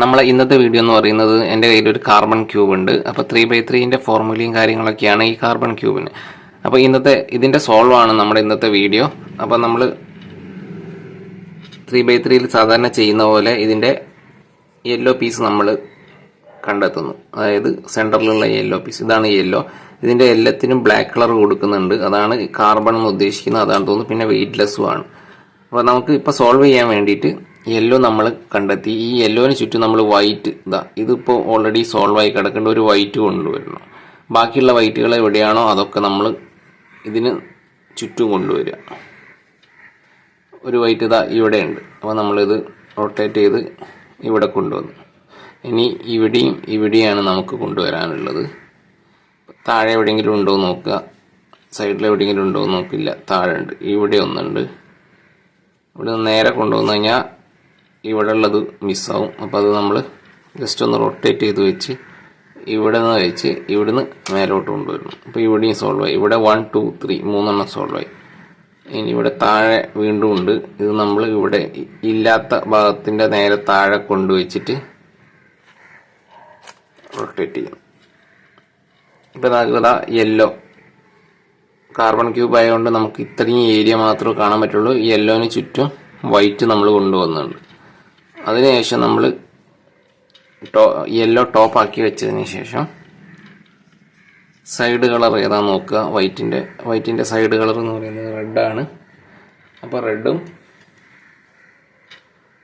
നമ്മളെ ഇന്നത്തെ വീഡിയോ എന്ന് പറയുന്നത് എന്റെ കയ്യിൽ ഒരു കാർബൺ ക്യൂബ് ഉണ്ട്. അപ്പോൾ ത്രീ ബൈ ത്രീന്റെ ഫോർമുലയും കാര്യങ്ങളൊക്കെയാണ് ഈ കാർബൺ ക്യൂബിന് അപ്പോൾ ഇന്നത്തെ ഇതിന്റെ സോൾവ് ആണ് നമ്മുടെ ഇന്നത്തെ വീഡിയോ അപ്പോൾ നമ്മൾ ത്രീ ബൈ ത്രീയിൽ സാധാരണ ചെയ്യുന്ന പോലെ ഇതിന്റെ യെല്ലോ പീസ് നമ്മൾ കണ്ടെത്തുന്നു. അതായത് സെന്ററിലുള്ള യെല്ലോ പീസ് ഇതാണ് യെല്ലോ ഇതിന്റെ എല്ലാത്തിനും ബ്ലാക്ക് കളർ കൊടുക്കുന്നുണ്ട്. അതാണ് കാർബൺ എന്ന് ഉദ്ദേശിക്കുന്നത്. അതാണ് തോന്നുന്നു. പിന്നെ വെയിറ്റ്ലെസ്സും ആണ്. അപ്പോൾ നമുക്ക് ഇപ്പോൾ സോൾവ് ചെയ്യാൻ വേണ്ടിയിട്ട് യെല്ലോ നമ്മൾ കണ്ടെത്തി. ഈ യെല്ലോന് ചുറ്റും നമ്മൾ വൈറ്റ് ഇതാ. ഇതിപ്പോൾ ഓൾറെഡി സോൾവ് ആയി കിടക്കേണ്ട ഒരു വൈറ്റ് കൊണ്ടുവരണം ബാക്കിയുള്ള വൈറ്റുകൾ എവിടെയാണോ അതൊക്കെ നമ്മൾ ഇതിന് ചുറ്റും കൊണ്ടുവരിക. ഒരു വൈറ്റ് ഇതാ ഇവിടെ ഉണ്ട് അപ്പോൾ നമ്മളിത് റൊട്ടേറ്റ് ചെയ്ത് ഇവിടെ കൊണ്ടുവന്നു. ഇനി ഇവിടെയും ഇവിടെയാണ് നമുക്ക് കൊണ്ടുവരാനുള്ളത്. താഴെ എവിടെയെങ്കിലും ഉണ്ടോ എന്ന് നോക്കുക. സൈഡിൽ എവിടെയെങ്കിലും ഉണ്ടോ എന്ന് നോക്കില്ല. താഴെ ഉണ്ട് ഇവിടെ ഒന്നുണ്ട്. ഇവിടെ നേരെ കൊണ്ടുവന്നു കഴിഞ്ഞാൽ ഇവിടെ ഉള്ളത് മിസ്സാവും. അപ്പോൾ അത് നമ്മൾ ജസ്റ്റ് ഒന്ന് റൊട്ടേറ്റ് ചെയ്ത് വെച്ച് ഇവിടെ നിന്ന് വെച്ച് ഇവിടുന്ന് മേലോട്ട് കൊണ്ടുവരണം. അപ്പോൾ ഇവിടെയും സോൾവ് ആയി. ഇവിടെ വൺ ടു ത്രീ മൂന്നെണ്ണം സോൾവ് ആയി. ഇനി ഇവിടെ താഴെ വീണ്ടും ഉണ്ട്. ഇത് നമ്മൾ ഇവിടെ ഇല്ലാത്ത ഭാഗത്തിന്റെ നേരെ താഴെ കൊണ്ടുവച്ചിട്ട് റൊട്ടേറ്റ് ചെയ്യും ഇപ്പം നമുക്ക് യെല്ലോ കാർബൺ ക്യൂബ് ആയതുകൊണ്ട് നമുക്ക് ഇത്രയും ഏരിയ മാത്രമേ കാണാൻ പറ്റുള്ളൂ. യെല്ലോന് ചുറ്റും വൈറ്റ് നമ്മൾ കൊണ്ടുവന്നുണ്ട് അതിനുശേഷം നമ്മൾ ടോ യെല്ലോ ടോപ്പ് ആക്കി വെച്ചതിന് ശേഷം സൈഡ് കളർ ഏതാ നോക്കുക. വൈറ്റിന്റെ വൈറ്റിന്റെ സൈഡ് കളർ എന്ന് പറയുന്നത് റെഡാണ് അപ്പോൾ റെഡും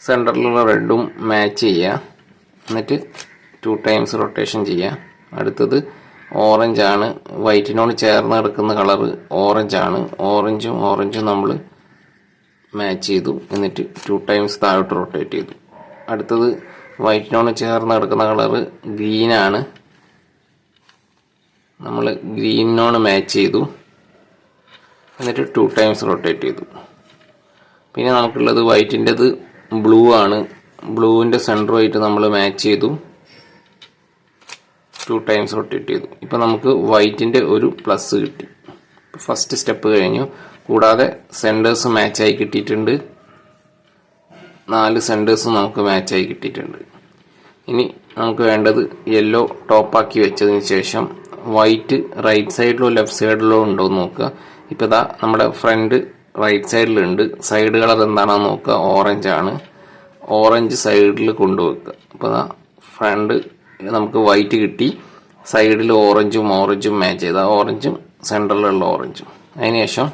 സെന്ററിലുള്ള റെഡും മാച്ച് ചെയ്യുക. എന്നിട്ട് ടു ടൈംസ് റൊട്ടേഷൻ ചെയ്യുക. അടുത്തത് ഓറഞ്ച് ആണ്. വൈറ്റിനോട് ചേർന്ന് കിടക്കുന്ന കളർ ഓറഞ്ച് ആണ്. ഓറഞ്ചും ഓറഞ്ചും നമ്മൾ മാച്ച് ചെയ്തു. എന്നിട്ട് ടു ടൈംസ് താഴോട്ട് റൊട്ടേറ്റ് ചെയ്തു. അടുത്തത് വൈറ്റിനോട് ചേർന്ന് കിടക്കുന്ന കളറ് ഗ്രീനാണ് നമ്മൾ ഗ്രീനിനോട് മാച്ച് ചെയ്തു. എന്നിട്ട് ടു ടൈംസ് റൊട്ടേറ്റ് ചെയ്തു. പിന്നെ നമുക്കുള്ളത് വൈറ്റിന്റെത് ബ്ലൂ ആണ്. ബ്ലൂവിന്റെ സെന്ററുമായിട്ട് നമ്മൾ മാച്ച് ചെയ്തു. ടു ടൈംസ് റൊട്ടേറ്റ് ചെയ്തു. ഇപ്പം നമുക്ക് വൈറ്റിന്റെ ഒരു പ്ലസ് കിട്ടി. ഫസ്റ്റ് സ്റ്റെപ്പ് കഴിഞ്ഞു. കൂടാതെ സെന്റേഴ്സ് മാച്ചായി കിട്ടിയിട്ടുണ്ട്. നാല് സെന്റേഴ്സും നമുക്ക് മാച്ചായി കിട്ടിയിട്ടുണ്ട്. ഇനി നമുക്ക് വേണ്ടത് യെല്ലോ ടോപ്പാക്കി വെച്ചതിന് ശേഷം വൈറ്റ് റൈറ്റ് സൈഡിലോ ലെഫ്റ്റ് സൈഡിലോ ഉണ്ടോ എന്ന് നോക്കുക. ഇപ്പോൾ ഇതാ നമ്മുടെ ഫ്രണ്ട് റൈറ്റ് സൈഡിലുണ്ട് സൈഡ് കളർ എന്താണെന്ന് നോക്കുക. ഓറഞ്ച് ആണ്. ഓറഞ്ച് സൈഡിൽ കൊണ്ടുവെക്കുക. അപ്പോൾ ഇതാ ഫ്രണ്ട് നമുക്ക് വൈറ്റ് കിട്ടി. സൈഡിൽ ഓറഞ്ചും ഓറഞ്ചും മാച്ച് ചെയ്ത. ഓറഞ്ചും സെന്ററിലുള്ള ഓറഞ്ചും അതിനുശേഷം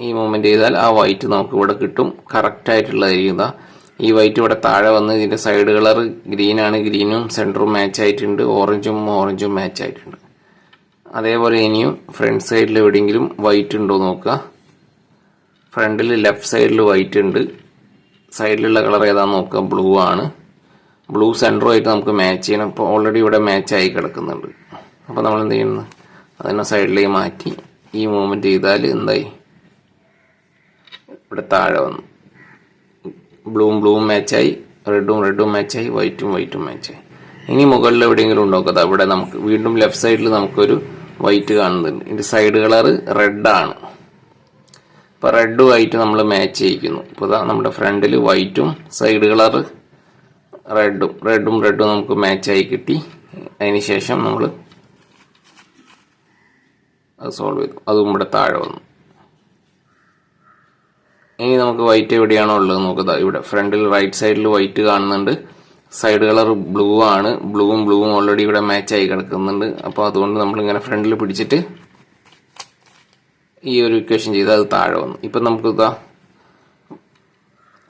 ഈ മൂവ്മെന്റ് ചെയ്താൽ ആ വൈറ്റ് നമുക്ക് ഇവിടെ കിട്ടും കറക്റ്റായിട്ടുള്ളതായിരിക്കും ഇതാ ഈ വൈറ്റ് ഇവിടെ താഴെ വന്ന് ഇതിന്റെ സൈഡ് കളർ ഗ്രീനാണ് ഗ്രീനും സെന്ററും മാച്ച് ആയിട്ടുണ്ട്. ഓറഞ്ചും ഓറഞ്ചും മാച്ച് ആയിട്ടുണ്ട്. അതേപോലെ ഇനിയും ഫ്രണ്ട് സൈഡിൽ എവിടെയെങ്കിലും വൈറ്റ് ഉണ്ടോ നോക്കുക. ഫ്രണ്ടിൽ ലെഫ്റ്റ് സൈഡിൽ വൈറ്റ് ഉണ്ട്. സൈഡിലുള്ള കളർ ഏതാണെന്ന് നോക്കുക. ബ്ലൂ ആണ്. ബ്ലൂ സെന്ററുമായിട്ട് നമുക്ക് മാച്ച് ചെയ്യണം. ഇപ്പോൾ ഓൾറെഡി ഇവിടെ മാച്ച് ആയി കിടക്കുന്നുണ്ട്. അപ്പോൾ നമ്മൾ എന്ത് ചെയ്യുന്നത് അതിനെ സൈഡിലേക്ക് മാറ്റി ഈ മൂവ്മെന്റ് ചെയ്താൽ എന്തായി? ഇവിടെ താഴെ വന്നു. ബ്ലൂം ബ്ലൂവും മാച്ചായി. റെഡും റെഡും മാച്ചായി. വൈറ്റും വൈറ്റും മാച്ചായി. ഇനി മുകളിൽ എവിടെയെങ്കിലും ഉണ്ടോക്കത് അവിടെ നമുക്ക് വീണ്ടും ലെഫ്റ്റ് സൈഡിൽ നമുക്കൊരു വൈറ്റ് കാണുന്നുണ്ട്. ഇതിന്റെ സൈഡ് കളർ റെഡാണ് ഇപ്പോൾ റെഡ് വൈറ്റ് നമ്മൾ മാച്ച് ചെയ്യിക്കുന്നു. ഇപ്പോൾ ഇതാ നമ്മുടെ ഫ്രണ്ടിൽ വൈറ്റും സൈഡ് കളർ റെഡും റെഡും റെഡും നമുക്ക് മാച്ചായി കിട്ടി. അതിന് ശേഷം നമ്മൾ അത് സോൾവ് ചെയ്തു. അതും ഇവിടെ താഴെ വന്നു. ഇനി നമുക്ക് വൈറ്റ് എവിടെയാണോ ഉള്ളത് നോക്കുക ഇവിടെ. ഫ്രണ്ടിൽ റൈറ്റ് സൈഡിൽ വൈറ്റ് കാണുന്നുണ്ട്. സൈഡ് കളർ ബ്ലൂ ആണ്. ബ്ലൂവും ബ്ലൂവും ഓൾറെഡി ഇവിടെ മാച്ച് ആയി കിടക്കുന്നുണ്ട്. അപ്പോൾ അതുകൊണ്ട് നമ്മൾ ഇങ്ങനെ ഫ്രണ്ടിൽ പിടിച്ചിട്ട് ഈ ഒരു ഇക്വേഷൻ ചെയ്ത് അത് താഴെ വന്നു. ഇപ്പം നമുക്ക് ഇതാ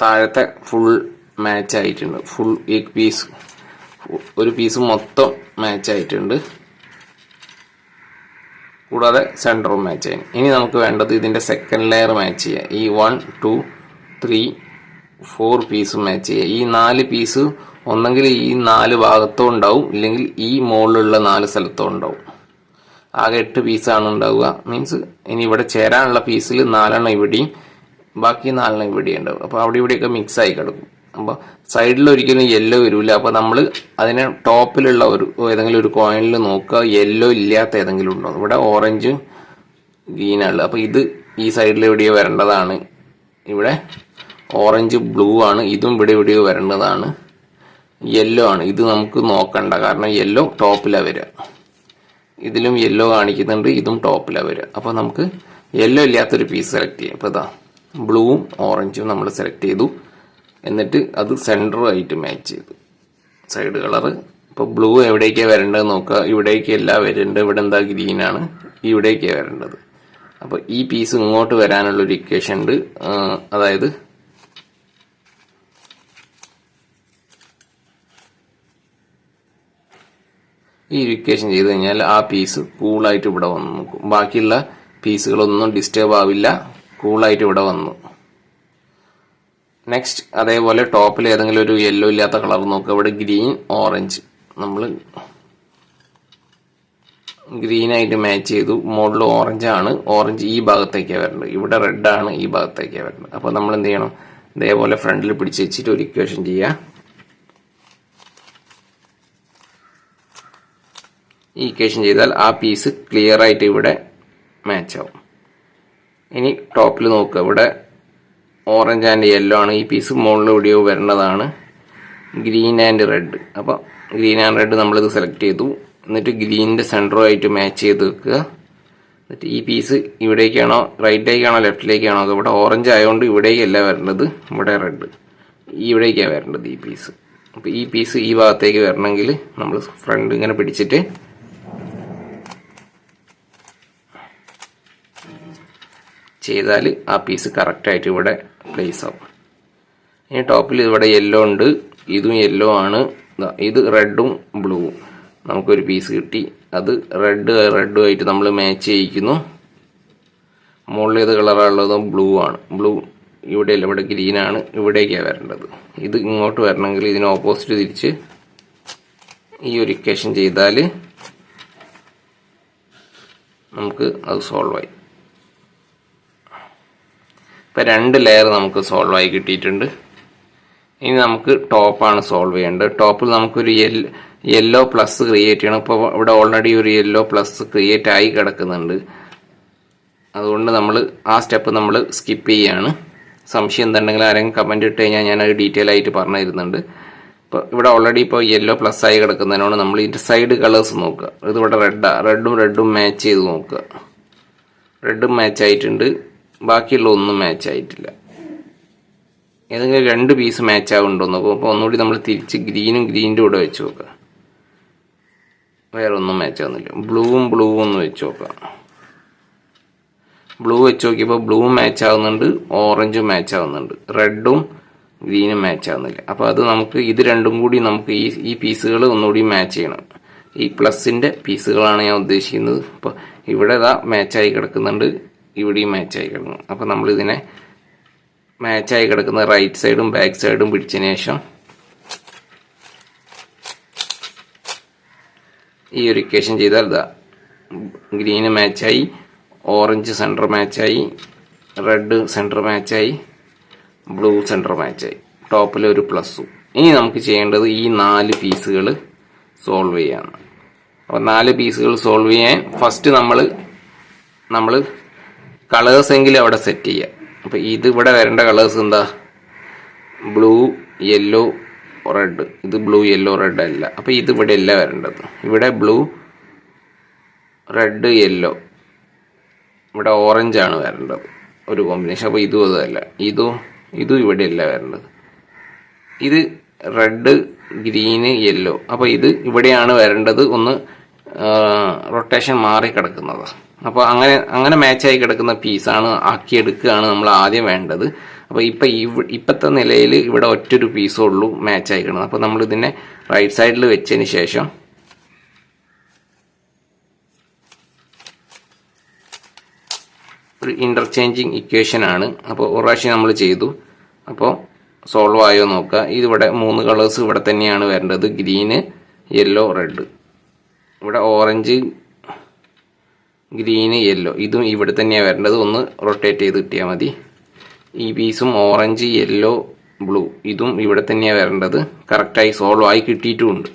താഴത്തെ ഫുൾ മാച്ച് ആയിട്ടുണ്ട്. ഫുൾ ഈ പീസ് ഒരു പീസ് മൊത്തം മാച്ച് ആയിട്ടുണ്ട്. കൂടാതെ സെന്ററും മാച്ച് ചെയ്യാൻ. ഇനി നമുക്ക് വേണ്ടത് ഇതിന്റെ സെക്കൻഡ് ലെയർ മാച്ച് ചെയ്യുക ഈ one two three four piece match ചെയ്യുക ഈ നാല് പീസ് ഒന്നെങ്കിൽ ഈ നാല് ഭാഗത്തും ഉണ്ടാവും. ഇല്ലെങ്കിൽ ഈ മുകളിലുള്ള നാല് സ്ഥലത്തും ഉണ്ടാവും. ആകെ എട്ട് പീസാണ് ഉണ്ടാവുക. മീൻസ് ഇനി ഇവിടെ ചേരാനുള്ള പീസിൽ നാലെണ്ണം ഇവിടെയും ബാക്കി നാലെണ്ണം ഇവിടെയും ഉണ്ടാവും. അപ്പോൾ അവിടെ ഇവിടെയൊക്കെ മിക്സ് ആയി കിടക്കും. അപ്പോൾ സൈഡിൽ ഒരിക്കലും യെല്ലോ വരില്ല അപ്പോൾ നമ്മൾ അതിനെ ടോപ്പിലുള്ള ഒരു ഏതെങ്കിലും ഒരു കോയിനിൽ നോക്കുക. യെല്ലോ ഇല്ലാത്ത ഏതെങ്കിലും ഉണ്ടോ? ഇവിടെ ഓറഞ്ച് ഗ്രീനാണ് അപ്പോൾ ഇത് ഈ സൈഡിൽ എവിടെയോ വരേണ്ടതാണ്. ഇവിടെ ഓറഞ്ച് ബ്ലൂ ആണ്. ഇതും ഇവിടെ എവിടെയോ വരേണ്ടതാണ്. യെല്ലോ ആണ്. ഇത് നമുക്ക് നോക്കണ്ട. കാരണം യെല്ലോ ടോപ്പിലാണ് വരിക ഇതിലും യെല്ലോ കാണിക്കുന്നുണ്ട്. ഇതും ടോപ്പിലാണ് വരിക അപ്പോൾ നമുക്ക് യെല്ലോ ഇല്ലാത്തൊരു പീസ് സെലക്ട് ചെയ്യാം. അപ്പോൾ ഇതാ ബ്ലൂവും ഓറഞ്ചും നമ്മൾ സെലക്ട് ചെയ്തു. എന്നിട്ട് അത് സെന്ററുമായിട്ട് മാച്ച് ചെയ്തു. Side colour. ഇപ്പോൾ ബ്ലൂ എവിടേക്കാണ് വരേണ്ടത് നോക്കുക. ഇവിടേക്കല്ല വരേണ്ടത് ഇവിടെ എന്താ ഗ്രീനാണ് ഇവിടേക്കാണ് വരേണ്ടത്. അപ്പോൾ ഈ പീസ് ഇങ്ങോട്ട് വരാനുള്ള ഒരു ഇക്വേഷൻ ഉണ്ട്. അതായത് ഈ ഇക്വേഷൻ ചെയ്ത് കഴിഞ്ഞാൽ ആ പീസ് കൂളായിട്ട് ഇവിടെ വന്നു. ബാക്കിയുള്ള പീസുകളൊന്നും ഡിസ്റ്റേബ് ആവില്ല. കൂളായിട്ട് ഇവിടെ വന്നു. നെക്സ്റ്റ് അതേപോലെ ടോപ്പിൽ ഏതെങ്കിലും ഒരു യെല്ലോ ഇല്ലാത്ത കളർ നോക്കുക ഇവിടെ ഗ്രീൻ ഓറഞ്ച് നമ്മൾ ഗ്രീൻ ആയിട്ട് മാച്ച് ചെയ്തു. മോഡൽ ഓറഞ്ച് ആണ്. ഓറഞ്ച് ഈ ഭാഗത്തേക്കാണ് വരേണ്ടത്. ഇവിടെ റെഡ് ആണ് ഈ ഭാഗത്തേക്കാണ് വരേണ്ടത്. അപ്പോൾ നമ്മൾ എന്ത് ചെയ്യണം? ഇതേപോലെ ഫ്രണ്ടിൽ പിടിച്ച് വെച്ചിട്ട് ഒരു ഇക്വേഷൻ ചെയ്യുക ഈ ഇക്വേഷൻ ചെയ്താൽ ആ പീസ് ക്ലിയർ ആയിട്ട് ഇവിടെ മാച്ച് ആവും. ഇനി ടോപ്പിൽ നോക്കുക ഇവിടെ ഓറഞ്ച് ആൻഡ് യെല്ലോ ആണ്. ഈ പീസ് മുകളിൽ എവിടെയോ വരേണ്ടതാണ് ഗ്രീൻ ആൻഡ് റെഡ് അപ്പോൾ ഗ്രീൻ ആൻഡ് റെഡ് നമ്മളിത് സെലക്ട് ചെയ്തു. എന്നിട്ട് ഗ്രീനിന്റെ സെന്ററുമായിട്ട് മാച്ച് ചെയ്ത് വെക്കുക. എന്നിട്ട് ഈ പീസ് ഇവിടേക്കാണോ റൈറ്റിലേക്കാണോ ലെഫ്റ്റിലേക്കാണോ ഒക്കെ ഇവിടെ ഓറഞ്ച് ആയതുകൊണ്ട് ഇവിടേക്കല്ല വരേണ്ടത്. ഇവിടെ റെഡ് ഇവിടേക്കാണ് വരേണ്ടത് ഈ പീസ് അപ്പോൾ ഈ പീസ് ഈ ഭാഗത്തേക്ക് വരണമെങ്കിൽ നമ്മൾ ഫ്രണ്ട് ഇങ്ങനെ പിടിച്ചിട്ട് ചെയ്താൽ ആ പീസ് കറക്റ്റായിട്ട് ഇവിടെ പ്ലേസ് ആവും. ഇനി ടോപ്പിൽ ഇവിടെ യെല്ലോ ഉണ്ട്. ഇതും യെല്ലോ ആണ്. ഇത് റെഡും ബ്ലൂവും നമുക്കൊരു പീസ് കിട്ടി. അത് റെഡ് റെഡും ആയിട്ട് നമ്മൾ മാച്ച് ചെയ്യിക്കുന്നു. മുകളിൽ ഏത് കളറാണുള്ളത് ബ്ലൂ ആണ്. ബ്ലൂ ഇവിടെയല്ല ഇവിടെ ഗ്രീനാണ് ഇവിടേക്കാണ് വരേണ്ടത്. ഇത് ഇങ്ങോട്ട് വരണമെങ്കിൽ ഇതിന് ഓപ്പോസിറ്റ് തിരിച്ച് ഈ ഒരു ഇക്വേഷൻ ചെയ്താൽ നമുക്ക് അത് സോൾവ് ആയി ഇപ്പം രണ്ട് ലെയർ നമുക്ക് സോൾവ് ആയി കിട്ടിയിട്ടുണ്ട്. ഇനി നമുക്ക് ടോപ്പാണ് സോൾവ് ചെയ്യേണ്ടത്. ടോപ്പിൽ നമുക്കൊരു യെല്ലോ യെല്ലോ പ്ലസ് ക്രിയേറ്റ് ചെയ്യണം. ഇപ്പോൾ ഇവിടെ ഓൾറെഡി ഒരു യെല്ലോ പ്ലസ് ക്രിയേറ്റ് ആയി കിടക്കുന്നുണ്ട്. അതുകൊണ്ട് നമ്മൾ ആ സ്റ്റെപ്പ് നമ്മൾ സ്കിപ്പ് ചെയ്യാണ്. സംശയം എന്തുണ്ടെങ്കിൽ ആരെങ്കിലും കമന്റ് ഇട്ട് കഴിഞ്ഞാൽ ഞാൻ അത് ഡീറ്റെയിൽ ആയിട്ട് പറഞ്ഞു തരുന്നുണ്ട് ഇപ്പോൾ ഇവിടെ ഓൾറെഡി ഇപ്പോൾ യെല്ലോ പ്ലസ് ആയി കിടക്കുന്നതിനോട് നമ്മൾ ഇതിന്റെ സൈഡ് കളേഴ്സ് നോക്കുക. ഇത് ഇവിടെ റെഡാ റെഡും റെഡും മാച്ച് ചെയ്ത് നോക്കുക. റെഡും മാച്ച് ആയിട്ടുണ്ട്. ബാക്കിയുള്ള ഒന്നും മാച്ച് ആയിട്ടില്ല. ഏതെങ്കിലും രണ്ട് പീസ് മാച്ച് ആവുന്നുണ്ടോ നോക്കും. അപ്പോൾ ഒന്നുകൂടി നമ്മൾ തിരിച്ച് ഗ്രീനും ഗ്രീനിന്റെ കൂടെ വെച്ച് നോക്കുക വേറെ ഒന്നും മാച്ച് ആവുന്നില്ല. ബ്ലൂവും ബ്ലൂവും ഒന്ന് വെച്ച് നോക്കാം. ബ്ലൂ വെച്ച് നോക്കിയപ്പോൾ ബ്ലൂ മാച്ച് ആവുന്നുണ്ട് ഓറഞ്ചും മാച്ച് ആവുന്നുണ്ട്. റെഡും ഗ്രീനും മാച്ച് ആവുന്നില്ല. അപ്പോൾ അത് നമുക്ക് ഇത് രണ്ടും കൂടി നമുക്ക് ഈ ഈ പീസുകൾ ഒന്നുകൂടി മാച്ച് ചെയ്യണം. ഈ പ്ലസിന്റെ പീസുകളാണ് ഞാൻ ഉദ്ദേശിക്കുന്നത്. അപ്പോൾ ഇവിടെ ഇതാ മാച്ചായി കിടക്കുന്നുണ്ട്. ഇവിടെയും മാച്ചായി കിടക്കുന്നു അപ്പോൾ നമ്മളിതിനെ മാച്ചായി കിടക്കുന്ന റൈറ്റ് സൈഡും ബാക്ക് സൈഡും പിടിച്ചതിന് ശേഷം ഈ ഒരു ഇക്വേഷൻ ചെയ്താൽ ഇതാ ഗ്രീന് മാച്ചായി ഓറഞ്ച് സെന്റർ മാച്ചായി റെഡ് സെന്റർ മാച്ചായി ബ്ലൂ സെന്റർ മാച്ചായി ടോപ്പിൽ ഒരു പ്ലസ്സും ഇനി നമുക്ക് ചെയ്യേണ്ടത് ഈ നാല് പീസുകൾ സോൾവ് ചെയ്യാണ് അപ്പോൾ നാല് പീസുകൾ സോൾവ് ചെയ്യാൻ ഫസ്റ്റ് നമ്മൾ നമ്മൾ കളേഴ്സ് എങ്കിലും അവിടെ സെറ്റ് ചെയ്യുക അപ്പോൾ ഇത് ഇവിടെ വരേണ്ട കളേഴ്സ് എന്താ? ബ്ലൂ യെല്ലോ റെഡ് ഇത് ബ്ലൂ യെല്ലോ റെഡ് അല്ല. അപ്പോൾ ഇത് ഇവിടെ അല്ല വരേണ്ടത്. ഇവിടെ ബ്ലൂ റെഡ് യെല്ലോ ഇവിടെ ഓറഞ്ച് ആണ് വരേണ്ടത്. ഒരു കോമ്പിനേഷൻ അപ്പോൾ ഇതും അതല്ല. ഇതും ഇതും ഇവിടെ അല്ല വരേണ്ടത്. ഇത് റെഡ് ഗ്രീന് യെല്ലോ അപ്പോൾ ഇത് ഇവിടെയാണ് വരേണ്ടത്. ഒന്ന് റൊട്ടേഷൻ മാറി കിടക്കുന്നത് അപ്പോൾ അങ്ങനെ അങ്ങനെ മാച്ചായി കിടക്കുന്ന പീസാണ് ആക്കിയെടുക്കുകയാണ് നമ്മൾ ആദ്യം വേണ്ടത്. അപ്പോൾ ഇപ്പം ഇവ ഇപ്പോഴത്തെ നിലയിൽ ഇവിടെ ഒറ്റൊരു പീസേ ഉള്ളൂ മാച്ചായി കിടക്കുന്നത് അപ്പോൾ നമ്മൾ ഇതിനെ റൈറ്റ് സൈഡിൽ വെച്ചതിന് ശേഷം ഒരു ഇന്റർചേഞ്ചിങ് ഇക്വേഷൻ ആണ്. അപ്പോൾ പ്രാവശ്യം നമ്മൾ ചെയ്തു. അപ്പോൾ സോൾവ് ആയോ നോക്കുക. ഇതിവിടെ മൂന്ന് കളേഴ്സ് ഇവിടെ തന്നെയാണ് വരേണ്ടത്. ഗ്രീന് യെല്ലോ റെഡ് ഇവിടെ ഓറഞ്ച് ഗ്രീന് യെല്ലോ ഇതും ഇവിടെ തന്നെയാണ് വരേണ്ടത്. ഒന്ന് റൊട്ടേറ്റ് ചെയ്ത് കിട്ടിയാൽ മതി. ഈ പീസും ഓറഞ്ച് യെല്ലോ ബ്ലൂ ഇതും ഇവിടെ തന്നെയാണ് വരേണ്ടത്. കറക്റ്റായി സോൾവ് ആയി കിട്ടിയിട്ടുമുണ്ട്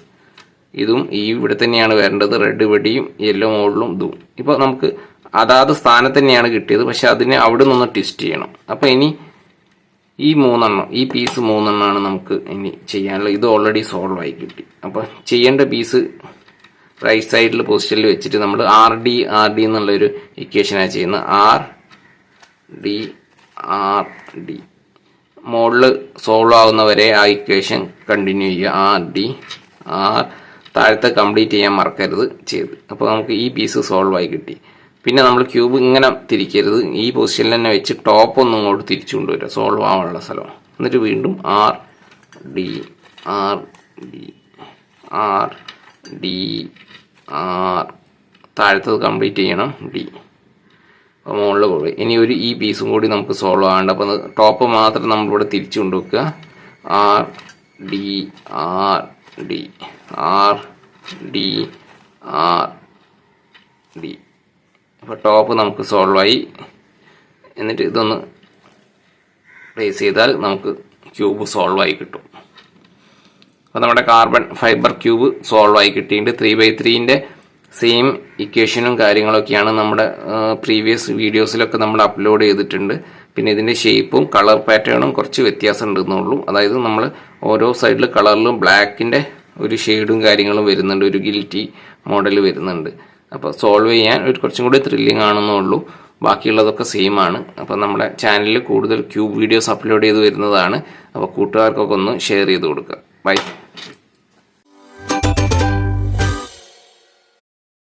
ഇതും ഈ ഇവിടെ തന്നെയാണ് വരേണ്ടത്. റെഡ് വെടിയും യെല്ലോ മോളിലും ഇതും. ഇപ്പോൾ നമുക്ക് അതാത് സ്ഥാനത്ത് തന്നെയാണ് കിട്ടിയത്. പക്ഷെ അതിനെ അവിടെ നിന്ന് ട്വിസ്റ്റ് ചെയ്യണം. അപ്പോൾ ഇനി ഈ മൂന്നെണ്ണം ഈ പീസ് മൂന്നെണ്ണമാണ് നമുക്ക് ഇനി ചെയ്യാനുള്ളത്. ഇത് ഓൾറെഡി സോൾവ് ആയി കിട്ടി. അപ്പോൾ ചെയ്യേണ്ട പീസ് റൈറ്റ് സൈഡിൽ പൊസിഷനിൽ വെച്ചിട്ട് നമ്മൾ ആർ ഡി ആർ ഡി എന്നുള്ളൊരു ഇക്വേഷനാണ് ചെയ്യുന്നത് ആർ ഡി ആർ ഡി മുകളിൽ സോൾവ് ആവുന്നവരെ ആ ഇക്വേഷൻ കണ്ടിന്യൂ ചെയ്യുക. ആർ ഡി ആർ താഴത്തെ കംപ്ലീറ്റ് ചെയ്യാൻ മറക്കരുത് ചെയ്ത്. അപ്പോൾ നമുക്ക് ഈ പീസ് സോൾവ് ആയി കിട്ടി. പിന്നെ നമ്മൾ ക്യൂബ് ഇങ്ങനെ തിരിക്കരുത്. ഈ പൊസിഷനിൽ തന്നെ വെച്ച് ടോപ്പ് ഒന്നും ഇങ്ങോട്ട് തിരിച്ചു കൊണ്ടുവരിക. സോൾവ് ആവാനുള്ള സ്ഥലം എന്നിട്ട് വീണ്ടും R D R D R R താഴത്തത് complete ചെയ്യണം. ഡി അപ്പോൾ മുകളിൽ പോയി ഇനി ഒരു ഈ പീസും കൂടി നമുക്ക് സോൾവ് ആകേണ്ട. അപ്പോൾ ടോപ്പ് മാത്രം നമ്മളിവിടെ തിരിച്ചു കൊണ്ടുവെക്കുക. R D R D R D R D അപ്പോൾ ടോപ്പ് നമുക്ക് സോൾവ് ആയി. എന്നിട്ട് ഇതൊന്ന് പ്ലേസ് ചെയ്താൽ നമുക്ക് ക്യൂബ് സോൾവായി കിട്ടും. അപ്പോൾ നമ്മുടെ കാർബൺ ഫൈബർ ക്യൂബ് സോൾവ് ആയി കിട്ടിയിട്ടുണ്ട്. ത്രീ ബൈ ത്രീന്റെ സെയിം ഇക്വേഷനും കാര്യങ്ങളൊക്കെയാണ് നമ്മുടെ പ്രീവിയസ് വീഡിയോസിലൊക്കെ നമ്മൾ അപ്ലോഡ് ചെയ്തിട്ടുണ്ട്. പിന്നെ ഇതിന്റെ ഷേപ്പും കളർ പാറ്റേണും കുറച്ച് വ്യത്യാസം ഉണ്ടെന്നുള്ളൂ അതായത് നമ്മൾ ഓരോ സൈഡിൽ കളറിലും ബ്ലാക്കിന്റെ ഒരു ഷെയ്ഡും കാര്യങ്ങളും വരുന്നുണ്ട്. ഒരു ഗിൽറ്റി മോഡൽ വരുന്നുണ്ട്. അപ്പോൾ സോൾവ് ചെയ്യാൻ ഒരു കുറച്ചും കൂടി ത്രില്ലിംഗ് ആണെന്നുള്ളൂ. ബാക്കിയുള്ളതൊക്കെ സെയിം ആണ്. അപ്പോൾ നമ്മുടെ ചാനലിൽ കൂടുതൽ ക്യൂബ് വീഡിയോസ് അപ്ലോഡ് ചെയ്ത് വരുന്നതാണ്. അപ്പോൾ കൂട്ടുകാർക്കൊക്കെ ഒന്ന് ഷെയർ ചെയ്ത് കൊടുക്കുക. ബൈ